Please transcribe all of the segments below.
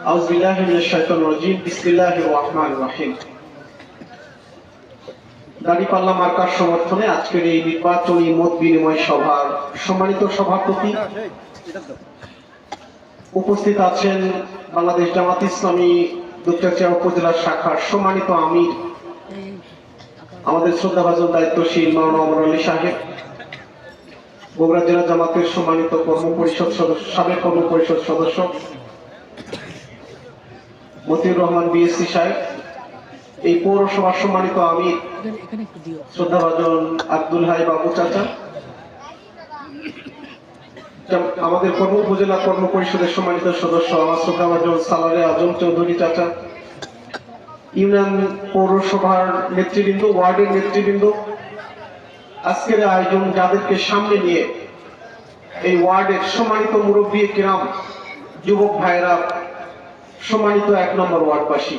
أعوذ بالله من الشيطان الرجيم بسم الله الرحمن الرحيم দাঁড়িপাল্লা মার্কার সমর্থনে আজকের এই নির্বাচনী মত বিনিময় সভার সম্মানিত সভাপতি উপস্থিত আছেন বাংলাদেশ জামাত ইসলামী দুপচাচিয়া উপজেলা শাখার সম্মানিত আমির আমাদের শ্রদ্ধাভাজন দায়িত্বশীল মাওলানা অমর আলী সাহেব বগুড়া জেলা জামাতের সম্মানিত কর্ম পরিষদ সদস্য সাবেক কর্ম পরিষদ সদস্য মতিউর রহমান বিএসসি সাহেব, এই পৌরসভার সম্মানিত আমি শ্রদ্ধাভাজন আব্দুল হাই বাবু চাচা আমাদের কর্ম উপজেলা কর্ম পরিষদের সম্মানিত সদস্য আমার শ্রদ্ধাভাজন সালারে আজম চৌধুরী চাচা, ইউনিয়ন পৌরসভার নেতৃবৃন্দ, ওয়ার্ডের নেতৃবৃন্দ, আজকের আয়োজন যাদেরকে সামনে নিয়ে এই ওয়ার্ডের সম্মানিত মুরব্বী কিরাম যুবক ভাইরা সম্মানিত এক নম্বর ওয়ার্ডবাসী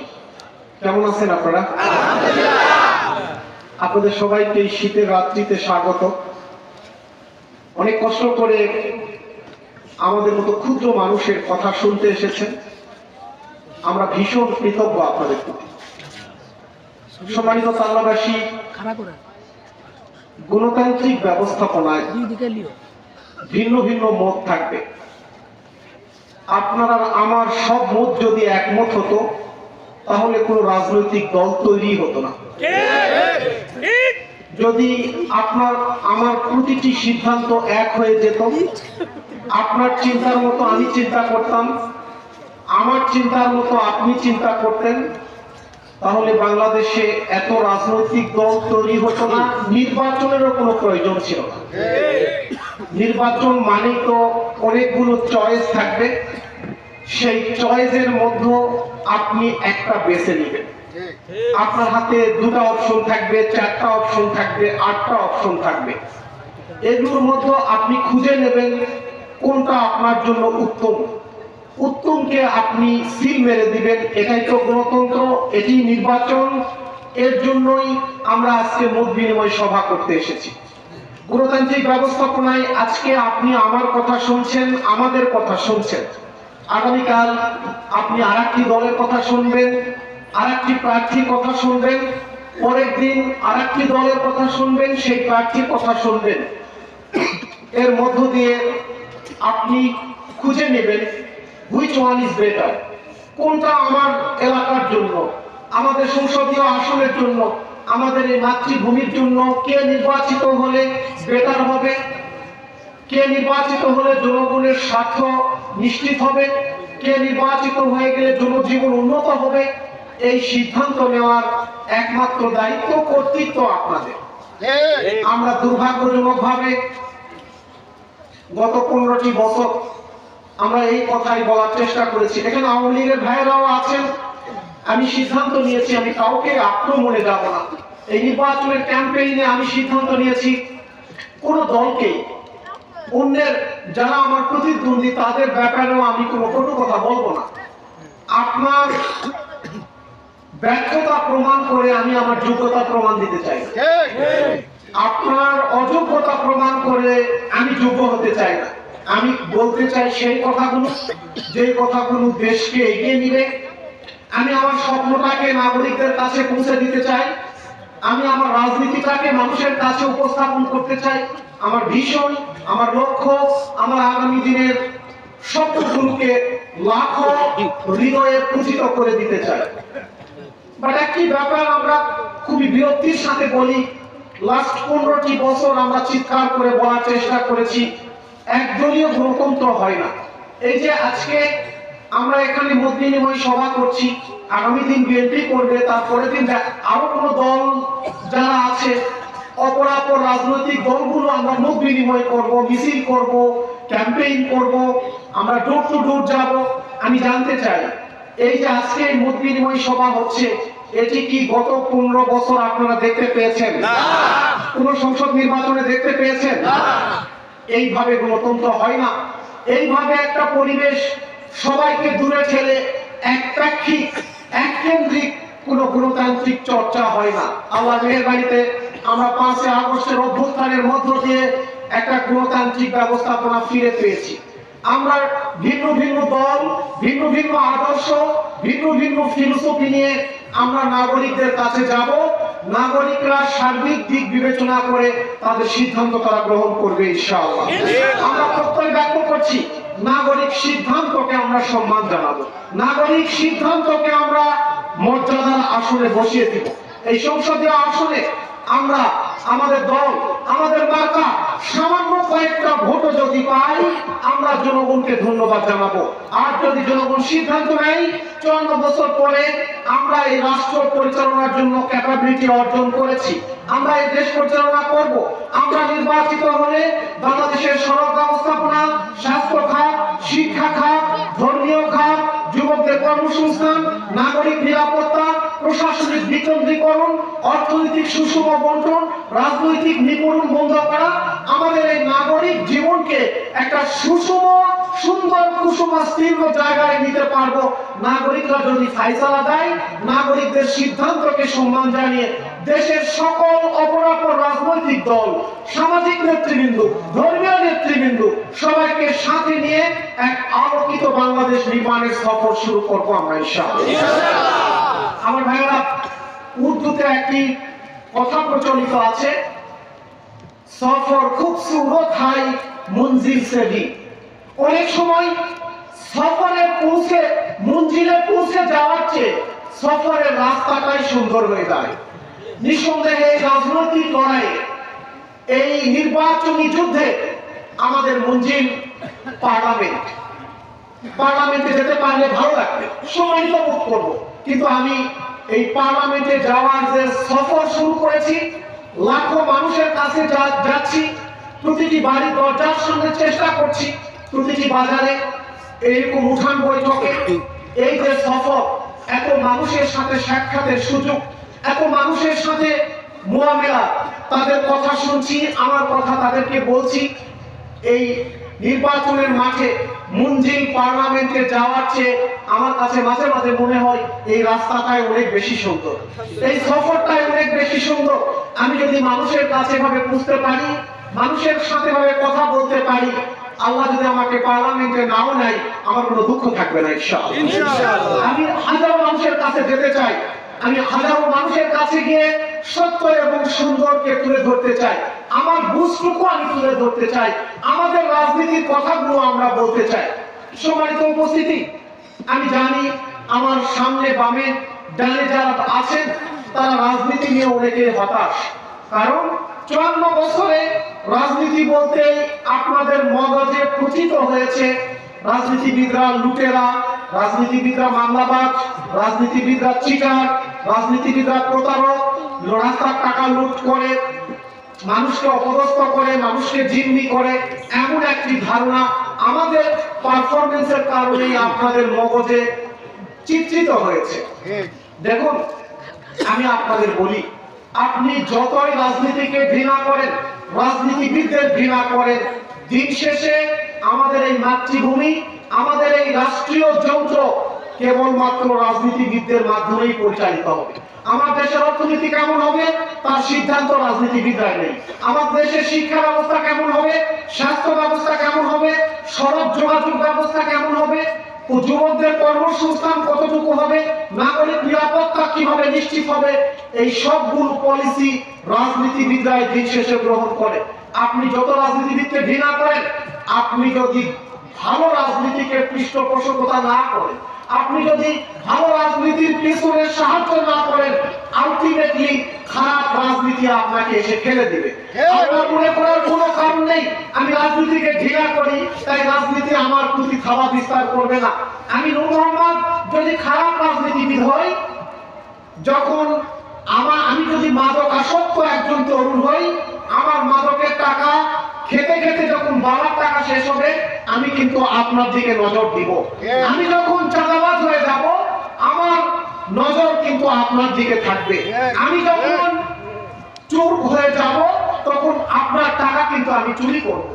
কেমন আছেন আপনারা? আপনাদের সবাইকে এই শীতের রাত্রিতে স্বাগত। অনেক কষ্ট করে আমাদের মতো ক্ষুদ্র মানুষের কথা শুনতে এসেছেন। আমরা ভীষণ কৃতজ্ঞ আপনাদের প্রতি। সম্মানিত তাল্লাবাসী গণতান্ত্রিক ব্যবস্থাপনায় ভিন্ন ভিন্ন মত থাকবে। আপনার আমার সব মত যদি একমত হতো, তাহলে কোনো রাজনৈতিক দল তৈরি হতো না। যদি আপনার, আমার প্রতিটি সিদ্ধান্ত এক হয়ে যেত, আপনার চিন্তার মতো আমি চিন্তা করতাম, আমার চিন্তার মতো আপনি চিন্তা করতেন তাহলে বাংলাদেশে এত রাজনৈতিক দল তৈরি হতো না, নির্বাচনেরও কোনো প্রয়োজন ছিল না। নির্বাচন মানে তো অনেকগুলো চয়েস থাকবে। সেই চয়েসের মধ্যে আপনি একটা বেছে নেবেন। আপনার হাতে দুটা অপশন থাকবে, চারটা অপশন থাকবে, আটটা অপশন থাকবে। এগুলোর মধ্যে আপনি খুঁজে নেবেন কোনটা আপনার জন্য উত্তম। উত্তমকে আপনি সিল মেরে দিবেন। এটাই তো গণতন্ত্র, এটি নির্বাচন। এর জন্যই আমরা আজকে মত বিনিময় সভা করতে এসেছি। গণতান্ত্রিক ব্যবস্থাপনায় আজকে আপনি আমার কথা শুনছেন, আমাদের কথা শুনছেন। আগামীকাল আপনি আর একটি দলের কথা শুনবেন আর একটি প্রার্থীর কথা শুনবেন, পরের দিন আর একটি দলের কথা শুনবেন, সেই প্রার্থীর কথা শুনবেন। এর মধ্য দিয়ে আপনি খুঁজে নেবেন হুইচ ওয়ান ইজ বেটার কোনটা আমার এলাকার জন্য আমাদের সংসদীয় আসনের জন্য আমাদের এই মাতৃভূমির জন্য কে নির্বাচিত হলে বেটার হবে? কে নির্বাচিত হলে জনগণের স্বার্থ নিশ্চিত হবে? কে নির্বাচিত হয়ে গেলে জনজীবন উন্নত হবে? এই সিদ্ধান্ত নেওয়ার একমাত্র দায়িত্ব কর্তৃত্ব আপনাদের। আমরা দুর্ভাগ্যজনক ভাবে গত পনেরোটি বছর আমরা এই কথাই বলার চেষ্টা করেছি। এখানে আওয়ামী লীগের ভাইয়েরাও আছেন। আমি সিদ্ধান্ত নিয়েছি আমি কাউকে আক্রমণে যাব না। এই নির্বাচনের ক্যাম্পেইনে আমি সিদ্ধান্ত নিয়েছি কোন দলকে অন্যের যারা আমার প্রতিদ্বন্দ্বী তাদের ব্যাপারেও আমি কোনো কটু কথা বলব না। আপনার ব্যর্থতা প্রমাণ করে আমি আমার যোগ্যতা প্রমাণ দিতে চাই। আপনার অযোগ্যতা প্রমাণ করে আমি যোগ্য হতে চাই না। আমি বলতে চাই সেই কথাগুলো যে কথাগুলো দেশকে এগিয়ে নিবে। আমি আমার স্বপ্নটাকে নাগরিকদের কাছে পৌঁছে দিতে চাই। আমি আমার রাজনীতিটাকে মানুষের কাছে উপস্থাপন করতে চাই। আমার ভীষণ, আমার লক্ষ্য, আমার আগামী দিনের স্বপ্নগুলোকে লাখো হৃদয়ে পূজিত করে দিতে চাই। বাট একটি ব্যাপার আমরা খুবই বিরক্তির সাথে বলি লাস্ট পনেরোটি বছর আমরা চিৎকার করে বলার চেষ্টা করেছি। একদলীয় গণতন্ত্র হয় না। এই যে আজকে আমরা এখানে মত বিনিময় সভা করছি আগামী দিন বিএনপি করবে তারপরের দিন আরও কোনো দল যারা আছে অপরাপর রাজনৈতিক দলগুলো আমরা মত বিনিময় করব মিছিল করব ক্যাম্পেইন করব আমরা ডোর টু ডোর যাব। আমি জানতে চাই এই যে আজকে মত বিনিময় সভা হচ্ছে এটি কি গত পনেরো বছর আপনারা দেখতে পেয়েছেন? কোন সংসদ নির্বাচনে দেখতে পেয়েছেন? এইভাবে গণতন্ত্র হয় না। এইভাবে একটা পরিবেশ সবাইকে দূরে ঠেলে একপাক্ষিক এককেন্দ্রিক কোন গণতান্ত্রিক চর্চা হয় না। আল্লাহ মেহেরবাড়িতে আমরা পাঁচই আগস্টের অভ্যুত্থানের মধ্য দিয়ে একটা গণতান্ত্রিক ব্যবস্থাপনা ফিরে পেয়েছি। আমরা ভিন্ন ভিন্ন দল, ভিন্ন ভিন্ন আদর্শ, ভিন্ন ভিন্ন ফিলোসফি নিয়ে আমরা নাগরিকদের কাছে যাব। নাগরিকরা সার্বিক দিক বিবেচনা করে তাদের সিদ্ধান্ত তারা গ্রহণ করবে ইনশাআল্লাহ। আমরা প্রত্যয় ব্যক্ত করছি নাগরিক সিদ্ধান্তকে আমরা সম্মান জানাব। নাগরিক সিদ্ধান্তকে আমরা মর্যাদার আসনে বসিয়ে দিব। এই সংসদীয় আসনে আমরা আমাদের দল, আমাদের মার্কা সামান্য কয়েকটা ভোটও যদি পাই, আমরা জনগণকে ধন্যবাদ জানাব। আর যদি জনগণ সিদ্ধান্ত নেয়, চুয়ান্ন বছর পরে আমরা এই রাষ্ট্র পরিচালনার জন্য ক্যাপাবিলিটি অর্জন করেছি। আমরা এই দেশ পরিচালনা করব। আমরা নির্বাচিত হলে বাংলাদেশের সড়ক ব্যবস্থাপনা, স্বাস্থ্য খাত, শিক্ষা খাত, ধর্মীয় খাত, যুবকদের কর্মসংস্থান, নাগরিক নিরাপত্তা প্রশাসনিক বিকেন্দ্রীকরণ অর্থনৈতিক সুষম বন্টন, রাজনৈতিক নিপূরণ বন্ধ করা আমাদের এই নাগরিক জীবনকে একটা সুষম, সুন্দর কুসুমাস্তীর্ণ জায়গায় নিতে পারব। নাগরিকরা যদি ফাইসালা দেয়, নাগরিকদের সিদ্ধান্তকে সম্মান জানিয়ে দেশের সকল অপরাপর রাজনৈতিক দল, সামাজিক নেতৃবৃন্দ, ধর্মীয় নেতৃবৃন্দ সবাইকে সাথে নিয়ে এক আলোকিত বাংলাদেশ নির্মাণের সফর শুরু করব আমরা, ইনশাআল্লাহ। আমার ভাইয়েরা, উর্দুতে একটি কথা প্রচলিত আছে। সফর খুবসুরত হাই মঞ্জিল সে ভি অনেক সময় সফরে পৌঁছে, মঞ্জিলে পৌঁছে যাওয়ার চেয়ে সফরের রাস্তাটাই সুন্দর হয়ে যায়। নিঃসন্দেহে রাজনৈতিক লড়াইয়ে, এই নির্বাচনী যুদ্ধে আমাদের মঞ্জিল পার্লামেন্ট। পার্লামেন্টে যেতে পারলে ভালো লাগবে। সম্মানিত বোধ করব। কিন্তু আমি এই পার্লামেন্টে যাওয়ার যে সফর শুরু করেছি, লাখো মানুষের কাছে যাচ্ছি, প্রতিটি বাড়ি দরজার সঙ্গে চেষ্টা করছি, প্রতিটি বাজারে এইরকম উঠান বৈঠকে। এই যে সফর, এত মানুষের সাথে সাক্ষাতের সুযোগ, এত মানুষের সাথে মোয়ামেলা। তাদের কথা শুনছি, আমার কথা তাদেরকে বলছি। এই নির্বাচনের মাঠে মঞ্জিল পার্লামেন্টে যাওয়ার চেয়ে আমার কাছে মাঝে মাঝে মনে হয় এই রাস্তাটাই অনেক বেশি সুন্দর। এই সফরটাই অনেক বেশি সুন্দর। আমি যদি মানুষের কাছে ভাবে বুঝতে পারি মানুষের সাথে ভাবে কথা বলতে পারি আল্লাহ যদি আমাকে পার্লামেন্টে নাও নেয় আমার কোনো দুঃখ থাকবে না ইনশাআল্লাহ। আমি হাজারো মানুষের কাছে যেতে চাই। আমি হাজারো মানুষের কাছে গিয়ে সত্য এবং সুন্দরকে তুলে ধরতে চাই। আমার বুঝটুকু আমি তুলে ধরতে চাই। আমাদের রাজনীতির কথাগুলো আমরা বলতে চাই। সম্মানিত উপস্থিতি, আমি জানি আমার সামনে বামে ডানে যারা আছেন, তারা রাজনীতি নিয়ে অনেকে হতাশ। কারণ চুয়ান্ন বছরে রাজনীতি বলতে আপনাদের মগজে প্রচিত হয়েছে রাজনীতিবিদরা লুটেরা, রাজনীতিবিদরা মামলাবাজ, রাজনীতিবিদরা চিটার, রাজনীতিবিদরা প্রতারক রাস্তার টাকা লুট করে মানুষকে অপদস্থ করে, মানুষকে জিম্মি করে, এমন একটি ধারণা আমাদের পারফরমেন্সের কারণেই আপনাদের মগজে চিত্রিত হয়েছে। দেখুন, আমি আপনাদের বলি, আপনি যতই রাজনীতিকে ঘৃণা করেন, রাজনীতিবিদদের ঘৃণা করেন, দিন শেষে আমাদের এই মাতৃভূমি, আমাদের এই রাষ্ট্রীয় যন্ত্র কেবলমাত্র রাজনীতিবিদদের মাধ্যমেই পরিচালিত হবে। আমার দেশের অর্থনীতি কেমন হবে? তার সিদ্ধান্ত রাজনীতিবিদরা নেই আমার দেশের শিক্ষা ব্যবস্থা কেমন হবে? স্বাস্থ্য ব্যবস্থা কেমন হবে? সড়ক যোগাযোগ ব্যবস্থা কেমন হবে? যুবকদের কর্মসংস্থান কতটুকু হবে? নাগরিক নিরাপত্তা কীভাবে নিশ্চিত হবে? এই সবগুলো পলিসি রাজনীতিবিদরাই দিন শেষে গ্রহণ করে। আপনি যত রাজনীতিবিদকে ঘৃণা করেন, আপনি যদি ভালো রাজনীতিকে পৃষ্ঠপোষকতা না করেন আপনি যদি ভালো রাজনীতির পিছনে সাহায্য না করেন আলটিমেটলি খারাপ রাজনীতি আপনাকে এসে ফেলে দিবে। আপনার মনে করার কোনো কারণ নেই আমি রাজনীতিকে ঘৃণা করি তাই রাজনীতি আমার প্রতি খাওয়া বিস্তার করবে না। আমি নূর মোহাম্মদ যদি খারাপ রাজনীতিবিদ হই যখন আমার আমি যদি মাদক আসক্ত একজন তরুণ হই আমার মাদকের টাকা খেতে খেতে যখন বাবার টাকা শেষ হবে আমি কিন্তু আপনার দিকে নজর দিব। আমি যখন চাঁদাবাজ হয়ে যাব আমার নজর কিন্তু আপনার দিকে থাকবে। আমি যখন চোর হয়ে যাব তখন আপনার টাকা কিন্তু আমি চুরি করব।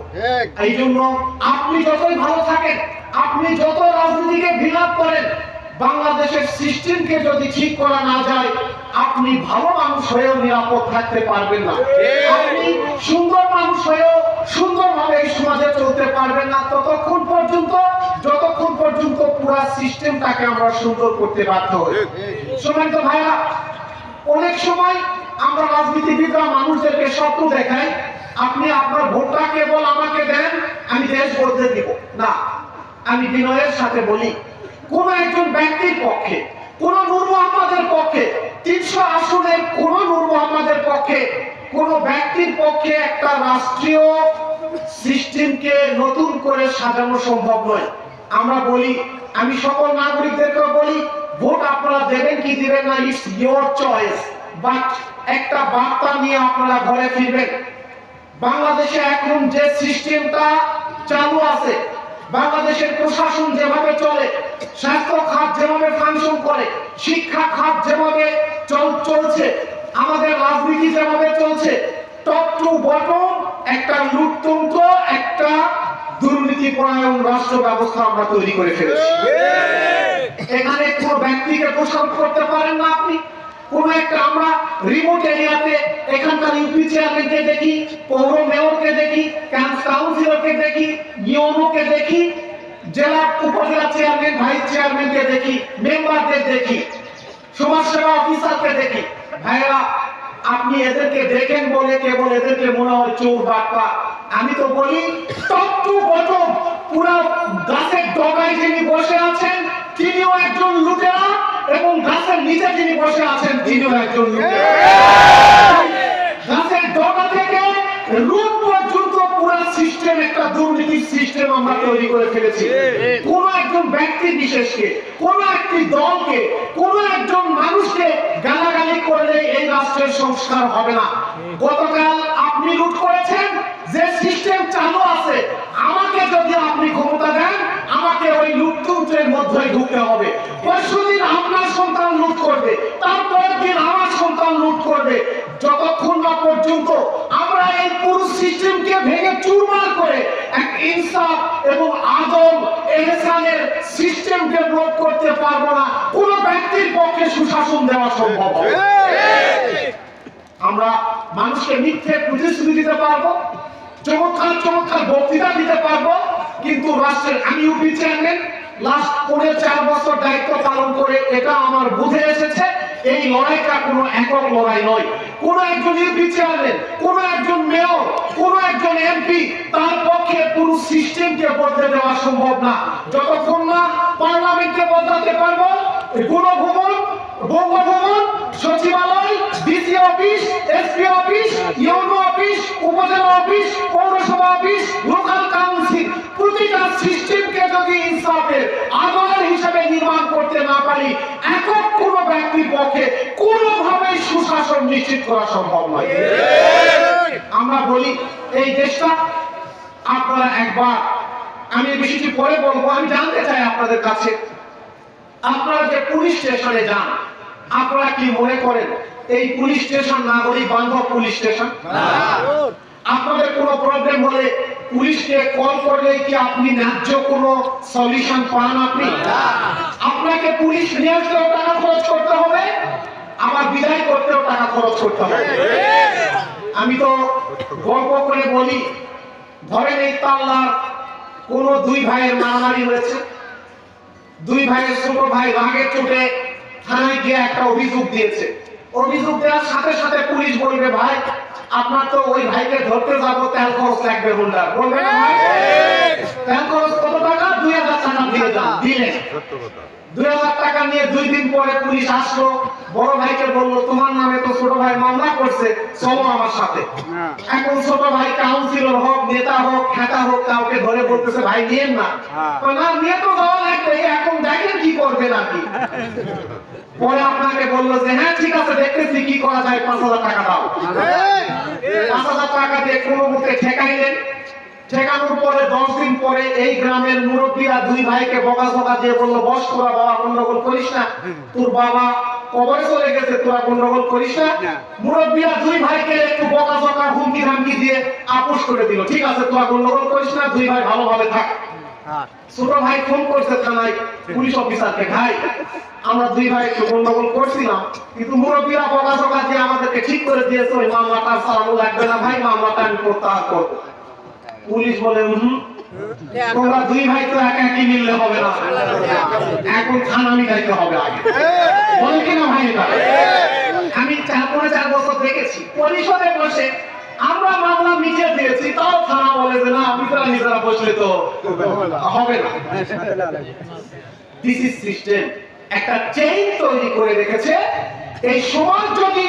এই জন্য আপনি যতই ভালো থাকেন আপনি যত রাজনীতিকে বিলাপ করেন বাংলাদেশের সিস্টেমকে যদি ঠিক করা না যায় আপনি ভালো মানুষ হয়েও নিরাপদ থাকতে পারবেন না। আপনি সুন্দর মানুষ হয়েও সুন্দরভাবে এই সমাজে চলতে পারবেন না। ততক্ষণ পর্যন্ত যতক্ষণ পর্যন্ত পুরা সিস্টেমটাকে আমরা সুন্দর করতে বাধ্য হই। সময় তো ভাইয়া অনেক সময় আমরা রাজনীতিবিদরা মানুষদেরকে স্বপ্ন দেখাই আপনি আপনার ভোটটা কেবল আমাকে দেন আমি দেশ বদলে দিব। না আমি বিনয়ের সাথে বলি কোন একজন ব্যক্তির পক্ষে কোন নূর মোহাম্মদের পক্ষে তিনশো আসনের কোন নূর মোহাম্মদের পক্ষে কোন ব্যক্তির পক্ষে একটা রাষ্ট্রীয় সিস্টেমকে নতুন করে সাজানো সম্ভব নয়। আমরা বলি, আমি সকল নাগরিকদেরকে বলি, ভোট আপনারা দেবেন কি দিবেন না ইটস ইয়োর চয়েস বাট একটা বার্তা নিয়ে আপনারা ঘরে ফিরবেন। বাংলাদেশে এখন যে সিস্টেমটা চালু আছে, বাংলাদেশের প্রশাসন যেভাবে চলে, স্বাস্থ্য খাত যেভাবে ফাংশন করে, শিক্ষা খাত যেভাবে চল- চলছে আমাদের রাজনীতি যেভাবে চলছে টপ টু বটম একটা লুটতন্ত্র একটা দুর্নীতি পরায়ণ রাষ্ট্র ব্যবস্থা আমরা তৈরি করে ফেলেছি। এখানে কোন ব্যক্তিকে প্রশান্ত করতে পারেন না আপনি। কোন একটা আমরা রিমোট এরিয়াতে এখানকার ইউপি চেয়ারম্যানকে দেখি, পৌর মেয়রকে দেখি কাউন্সিলরকে দেখি দেখি, জেলা উপজেলা চেয়ারম্যান ভাইস চেয়ারম্যানকে দেখি মেম্বারদের দেখি, সমাজসেবা অফিসারকে দেখি। ভাইরা আপনি এদেরকে দেখেন বলে, কেবল এদেরকে মনে হয় চোর বাটপা। আমি তো বলি টু বটম। পুরো গাছের ডগায় যিনি বসে আছেন, তিনিও একজন লুটেরা, এবং গাছের নিচে যিনি বসে আছেন, তিনিও একজন লুটেরা। গাছের ডগা থেকে রূপ পর্যন্ত পুরো সিস্টেম, একটা দুর্নীতির সিস্টেম আমরা তৈরি করে ফেলেছি। কোন একজন ব্যক্তি বিশেষকে, কোন একটি দলকে, কোন একজন মানুষকে গালাগালি এই রাষ্ট্রের সংস্কার হবে না। গতকাল আপনি লুট করেছেন, যে সিস্টেম চালু আছে, আমাকে যদি আপনি ক্ষমতা দেন, আমাকে ওই লুটতন্ত্রের মধ্যে ঢুকতে হবে। পরশুদিন আপনার সন্তান লুট করবে, তারপরের দিন আমার সন্তান লুট করবে। যতক্ষণ না পর্যন্ত আমরা এই পুরো সিস্টেমকে ভেঙে চুরমার করে এক ইনসাফ এবং আদম এহসানের সিস্টেম ডেভেলপ করতে পারব না। কোনো ব্যক্তির পক্ষে সুশাসন দেওয়া সম্ভব আমরা মানুষকে মিথ্যে প্রতিশ্রুতি দিতে পারব, চমৎকার চমৎকার বক্তৃতা দিতে পারব, কিন্তু রাষ্ট্রের, আমি ইউপি চেয়ারম্যান লাস্ট পৌনে চার বছর দায়িত্ব পালন করে এটা আমার বুঝে এসেছে। এই লড়াইটা কোনো একক লড়াই নয়। কোনো একজন ইউপি চেয়ারম্যান, কোনো একজন মেয়র, কোনো একজন এমপি তার পক্ষে পুরো সিস্টেমকে বদলে দেওয়া সম্ভব না। যতক্ষণ না পার্লামেন্টকে বদলাতে পারব Ganabhaban, Bangabhaban, Sachibalay office, SP office, UNO office, Upazila office, Pourashava office, local council. প্রতিটা সিস্টেমকে যদি ইনসাফের আদরের হিসাবে নির্মাণ করতে না পারি, একক কোন ব্যক্তির পক্ষে কোনোভাবেই সুশাসন নিশ্চিত করা সম্ভব নয়। আমরা বলি, এই দেশটা আপনারা একবার, আমি বিষয়টি পরে বলব, আমি জানতে চাই আপনাদের কাছে। আপনারা যে পুলিশ স্টেশনে যান, আপনারা কি মনে করেন এই পুলিশ স্টেশন না নাগরিক বান্ধব পুলিশ স্টেশন? আপনাদের কোনো প্রবলেম হলে পুলিশকে কল করলে কি আপনি ন্যায্য কোনো সলিউশন পান আপনি? আপনাকে পুলিশ নিয়ে আসলেও টাকা খরচ করতে হবে আবার বিদায় করতেও টাকা খরচ করতে হবে। আমি তো গল্প করে বলি ধরেন এই তাল্লার কোন দুই ভাইয়ের মারামারি হয়েছে। দুই ভাইয়ের ছোট ভাই রাগের চোটে থানায় গিয়ে একটা অভিযোগ দিয়েছে। অভিযোগ দেওয়ার সাথে সাথে পুলিশ বলবে ভাই আপনার তো ওই ভাইকে ধরতে যাব তেল খরচ লাগবে হোল্ডার বলবে তেল খরচ কত টাকা? দুই হাজার টাকা দিয়ে যান দিলেন দুই হাজার টাকা নিয়ে দুই দিন পরে পুলিশ আসলো বড় ভাইকে বলল তোমার নামে তো ছোট ভাই মামলা করছে চলো আমার সাথে। এখন ছোট ভাই কাউন্সিলর হোক নেতা হোক খেতা হোক কাউকে ধরে বলতেছে ভাই নিয়েন না। না নিয়ে তো যাওয়া লাগবে এখন দেখেন কি করবে নাকি? পরে আপনাকে বলল যে হ্যাঁ ঠিক আছে দেখতেছি কি করা যায় পাঁচ হাজার টাকা দাও। পাঁচ হাজার টাকা দিয়ে কোনো মুখে ঠেকাইলেন। ঠেকানোর পরে দশ দিন পরে এই গ্রামের মুরব্বীরা দুই ভাইকে বকাঝকা দিয়ে বলল বস তোরা বাবা গন্ডগোল করিস না। তোর বাবা কবরে চলে গেছে তোরা গন্ডগোল করিস না। মুরব্বীরা দুই ভাইকে একটু বকাঝকা হুমকি ধামকি দিয়ে আপোষ করে দিল ঠিক আছে তোরা গন্ডগোল করিস না দুই ভাই ভালোভাবে থাক। ভাই ফোন করছে থানায়, পুলিশ অফিসারকে, ভাই, আমরা দুই ভাই একটু গন্ডগোল করছিলাম, কিন্তু মুরব্বীরা বকাঝকা দিয়ে আমাদেরকে ঠিক করে দিয়েছে, ওই মামলাটা লাগবে না, ভাই মামলাটা আমি প্রত্যাহার করব পুলিশ বলে হুম, তোমরা দুই ভাই তো একা একই মিললে হবে না। এখন থানা মিলাইতে হবে আগে। বলে কিনা ভাই এটা? আমি চার চার বছর দেখেছি। পরিষদে বসে আমরা মামলা মিটিয়ে দিয়েছি তাও থানা বলে যে না নিজেরা নিজেরা বসলে তো হবে না। দিস ইজ সিস্টেম একটা চেইন তৈরি করে রেখেছে। এই সমাজ যদি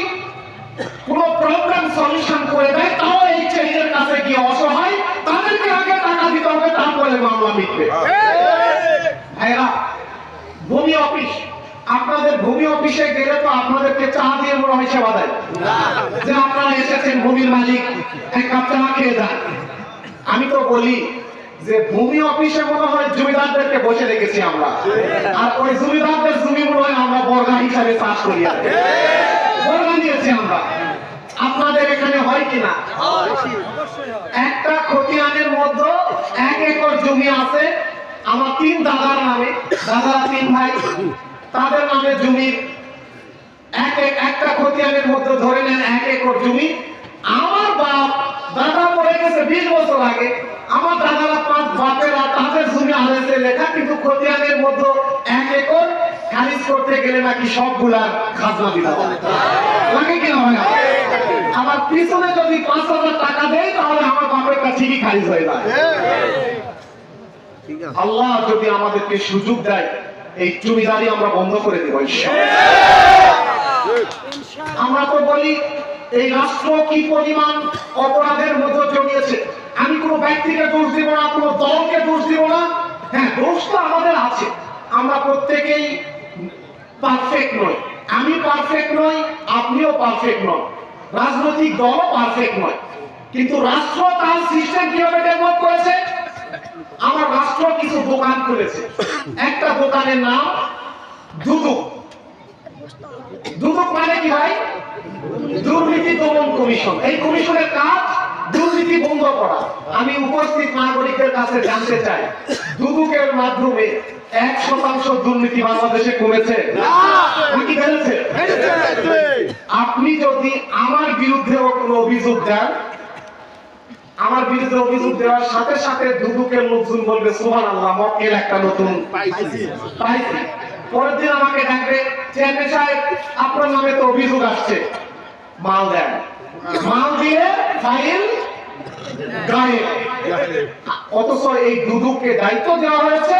কোন প্রবলেম সলিউশন করে দেয় তাও এই চেইনের কাছে গিয়ে অসহায় তাদেরকে আগে টাকা দিতে হবে তারপরে মামলা মিটবে। ভাইরা ভূমি অফিস আপনাদের ভূমি অফিসে গেলে তো আপনাদেরকে চা দিয়ে মনে হয় সেবা দেয়। যে আপনারা এসেছেন ভূমির মালিক এক কাপ চা খেয়ে যান। আমি তো বলি যে ভূমি অফিসে মনে হয় জমিদারদেরকে বসে রেখেছি আমরা। আর ওই জমিদারদের জমি মনে হয় আমরা বর্গা হিসাবে চাষ করি। বর্গা নিয়েছি আমরা। আপনাদের এখানে হয় কিনা একটা খতিয়ানের মধ্যে এক একর জমি আছে। আমার তিন দাদার নামে দাদারা তিন ভাই। তাদের নামে জমি। এক এক একটা খতিয়ানের মধ্যে ধরে নেন এক একর জমি। আমার বাপ দাদা পড়ে গেছে বিশ বছর আগে। আমার দাদারা পাঁচ বাপেরা তাদের জমি আনেছে লেখা কিন্তু খতিয়ানের মধ্যে এক একর খারিজ করতে গেলে নাকি সবগুলার খাজনা দিতে হবে। লাগে কিনা হয় না? আমার পিছনে যদি পাঁচ হাজার টাকা দেয় তাহলে আমার বাপের কাছে কি খারিজ হয়ে যায়। আল্লাহ যদি আমাদেরকে সুযোগ দেয় এই জমিদারি আমরা বন্ধ করে দেবো আমরা তো বলি, এই রাষ্ট্র কি পরিমাণ অপরাধের মধ্যে জড়িয়েছে? আমি কোনো ব্যক্তিকে দোষ দিব না, কোনো দলকে দোষ দিব না। হ্যাঁ দোষ তো আমাদের আছে। আমরা প্রত্যেকেই পারফেক্ট নই। আমি পারফেক্ট নই, আপনিও পারফেক্ট নন। রাজনৈতিক দলও পারফেক্ট নয়। কিন্তু রাষ্ট্র তার সিস্টেম কীভাবে ডেভেলপ করেছে? আমার রাষ্ট্র কিছু দোকান খুলেছে। একটা দোকানের নাম দুদুক দুদক মানে কি ভাই? দুর্নীতি দমন কমিশন। এই কমিশনের কাজ দুর্নীতি বন্ধ করা। আমি উপস্থিত নাগরিকদের কাছে জানতে চাই দুদুকের মাধ্যমে এক শতাংশ দুর্নীতি বাংলাদেশে কমেছে? বেড়েছে আপনি যদি আমার বিরুদ্ধেও কোনো অভিযোগ দেন আমার বিরুদ্ধে অভিযোগ দেওয়ার সাথে সাথে দুদুকের লোকজন বলবে সোহান আল্লাহ মক্কেল একটা নতুন পরের দিন আমাকে ডাকবে, চেয়ারম্যান সাহেব, আপনার নামে তো অভিযোগ আসছে। মাল দেন। মাল দিয়ে ফাইল অথচ এই দুদুককে দায়িত্ব দেওয়া হয়েছে,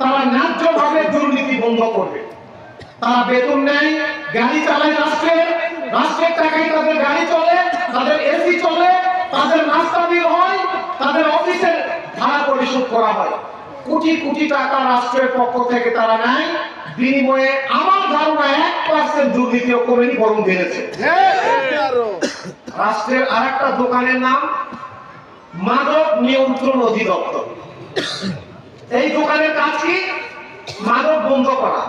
তারা ন্যায্য ভাবে দুর্নীতি বন্ধ করবে। তারা বেতন নেয়, গাড়ি চালায় রাষ্ট্রের রাষ্ট্রের টাকায় তাদের গাড়ি চলে, তাদের এসি চলে তাদের নাস্তা বিল হয় তাদের অফিসের ভাড়া পরিশোধ করা হয়। কোটি কোটি টাকা রাষ্ট্রের পক্ষ থেকে তারা নেয়। বিনিময়ে আমার ধারণা এক পার্সেন্ট দুর্নীতিও কমেনি বরং বেড়েছে। রাষ্ট্রের আরেকটা দোকানের নাম মাদক নিয়ন্ত্রণ অধিদপ্তর। এই দোকানের কাজ কি? মাদক বন্ধ করা।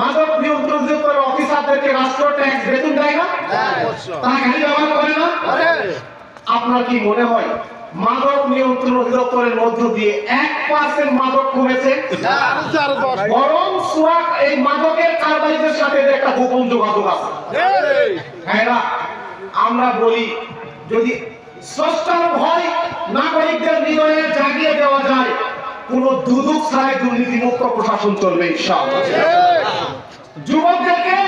মাদক নিয়ন্ত্রণ অফিসারদেরকে রাষ্ট্র ট্যাক্স বেতন দেয় না? তারা গাড়ি ব্যবহার করে না? আপনার কি মনে হয় মাদক নিয়ন্ত্রণ অধিদপ্তরের মধ্য দিয়ে এক পার্সেন্ট মাদক কমেছে? বরং সুরাক এই মাদকের কারবারিদের সাথে একটা গোপন যোগাযোগ আছে। আমরা বলি, যদি স্রষ্টার ভয় নাগরিকদের হৃদয়ে জাগিয়ে দেওয়া যায়, কোন দুদক ছাড়াই দুর্নীতি মুক্ত প্রশাসন চলবে ইনশাআল্লাহ যুবকদেরকে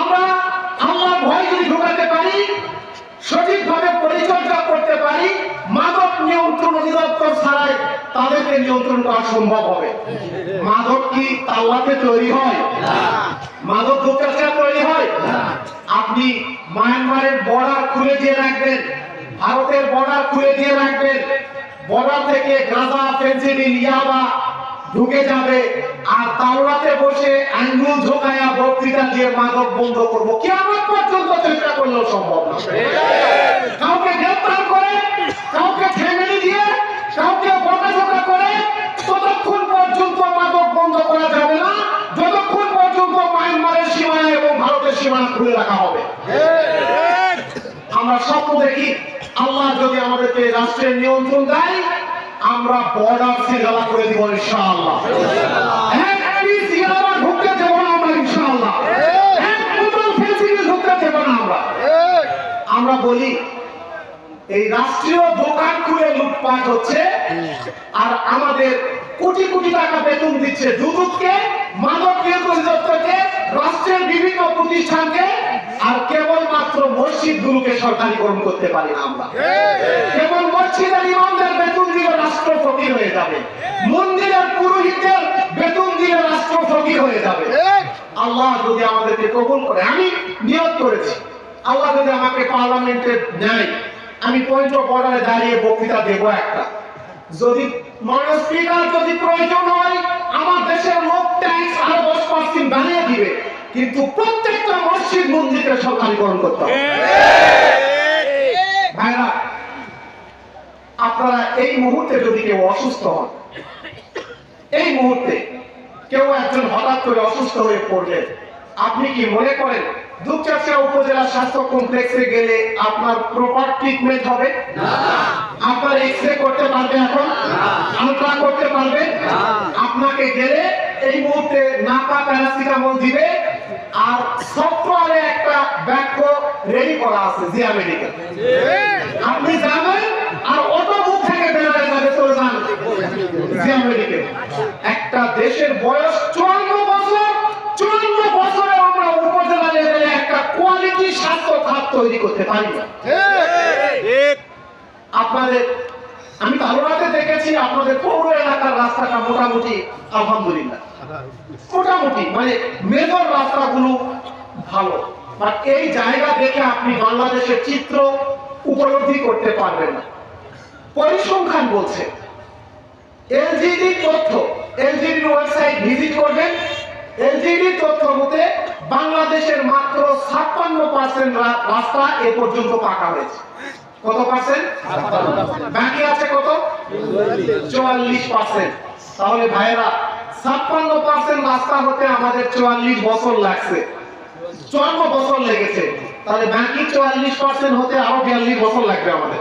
আমরা আল্লাহর ভয় যদি ঢোকাতে পারি সঠিকভাবে পরিচর্যা করতে পারি মাদক নিয়ন্ত্রণ অধিদপ্তর ছাড়াই তাদেরকে নিয়ন্ত্রণ করা সম্ভব হবে। মাদক কি তাল্লাতে তৈরি হয়? মাদক দোকানে তৈরি হয়? আপনি মায়ানমারের বর্ডার খুলে দিয়ে রাখবেন, ভারতের বর্ডার খুলে দিয়ে রাখবেন, বর্ডার থেকে গাঁজা পেন্সিলিন ইয়াবা ঢুকে যাবে, আর তাওরাতে বসে আঙ্গুল ঝোকায়া বক্তৃতা দিয়ে মাদক বন্ধ করব। কেমন পর্যন্ত চেষ্টা করলেও সম্ভব না। কাউকে গ্রেফতার করে কাউকে ফ্যামিলি দিয়ে কাউকে বকাঝকা করে ততক্ষণ পর্যন্ত মাদক বন্ধ করা যাবে না যতক্ষণ পর্যন্ত মায়ানমারের সীমানা এবং ভারতের সীমানা খুলে রাখা হবে। আমরা স্বপ্ন দেখি, আল্লাহ যদি আমাদেরকে রাষ্ট্রের নিয়ন্ত্রণ দেয়, আমরা বর্ডার সিগালা করে দিব ইনশাআল্লাহ। আমরা এক আমরা। বলি, এই রাষ্ট্রীয় দোকান খুলে লুটপাট হচ্ছে, আর আমাদের কোটি কোটি টাকা বেতন দিচ্ছে দুদককে মাদক নিয়ন্ত্রণ দপ্তরকে রাষ্ট্রের বিভিন্ন প্রতিষ্ঠানকে, আর কেবলমাত্র মসজিদগুলোকে সরকারিকরণ করতে পারি আমরা। কেবল মসজিদের ইমামদের বেতন দিলে রাষ্ট্র হয়ে যাবে। মন্দিরের পুরোহিতের বেতন দিলে রাষ্ট্র হয়ে যাবে। আল্লাহ যদি আমাদেরকে কবুল করে, আমি নিয়ত করেছি। আল্লাহ যদি আমাকে পার্লামেন্টে নেয়, আমি পয়েন্ট অফ অর্ডারে দাঁড়িয়ে বক্তৃতা দেব একটা। যদি মাননীয় স্পিকার যদি প্রয়োজন হয় আমার দেশের লোক ট্যাক্স আরও দশ পার্সেন্ট বানিয়ে দিবে। কিন্তু প্রত্যেকটা মসজিদ মন্দিরকে সরকারিকরণ করতে হবে। আপনারা এই মুহূর্তে যদি কেউ অসুস্থ হন, এই মুহূর্তে কেউ একজন হঠাৎ করে অসুস্থ হয়ে পড়লেন আপনি কি মনে করেন দুপচাচিয়া উপজেলা স্বাস্থ্য কমপ্লেক্সে গেলে আপনার প্রপার ট্রিটমেন্ট হবে? আপনার এক্স রে করতে পারবে এখন? আলট্রা করতে পারবে? আপনাকে গেলে এই মুহূর্তে নাপা প্যারাসিটামল দিবে আর সফটওয়্যারে একটা ব্যাখ্য রেডি করা আছে জিয়া মেডিকেল আপনি যাবেন আর অটো বুক থেকে বেরোয় যাবে চলে যান। জিয়া মেডিকেল একটা দেশের বয়স চুয়ান্ন বছর চুয়ান্ন বছরে আমরা উপজেলা লেভেলে একটা কোয়ালিটি স্বাস্থ্য খাত তৈরি করতে পারি না। আপনাদের আমি তালোরাতে দেখেছি আপনাদের পৌর এলাকার রাস্তাটা মোটামুটি আলহামদুলিল্লাহ। মোটামুটি মানে মেজর রাস্তাগুলো ভালো। বাট এই জায়গা দেখে আপনি বাংলাদেশের চিত্র উপলব্ধি করতে পারবেন না। পরিসংখ্যান বলছে এলজিডি তথ্য এলজিডি ওয়েবসাইট ভিজিট করবেন এলজিডি তথ্য মতে বাংলাদেশের মাত্র ছাপ্পান্ন পার্সেন্ট রাস্তা এ পর্যন্ত পাকা হয়েছে। কত পার্সেন্ট বাকি আছে কত? চুয়াল্লিশ পার্সেন্ট তাহলে ভাইরা ছাপ্পান্ন পার্সেন্ট রাস্তা হতে আমাদের চুয়াল্লিশ বছর লাগছে। চুয়ান্ন বছর লেগেছে। তাহলে বাকি চুয়াল্লিশ পার্সেন্ট হতে আরও বিয়াল্লিশ বছর লাগবে আমাদের।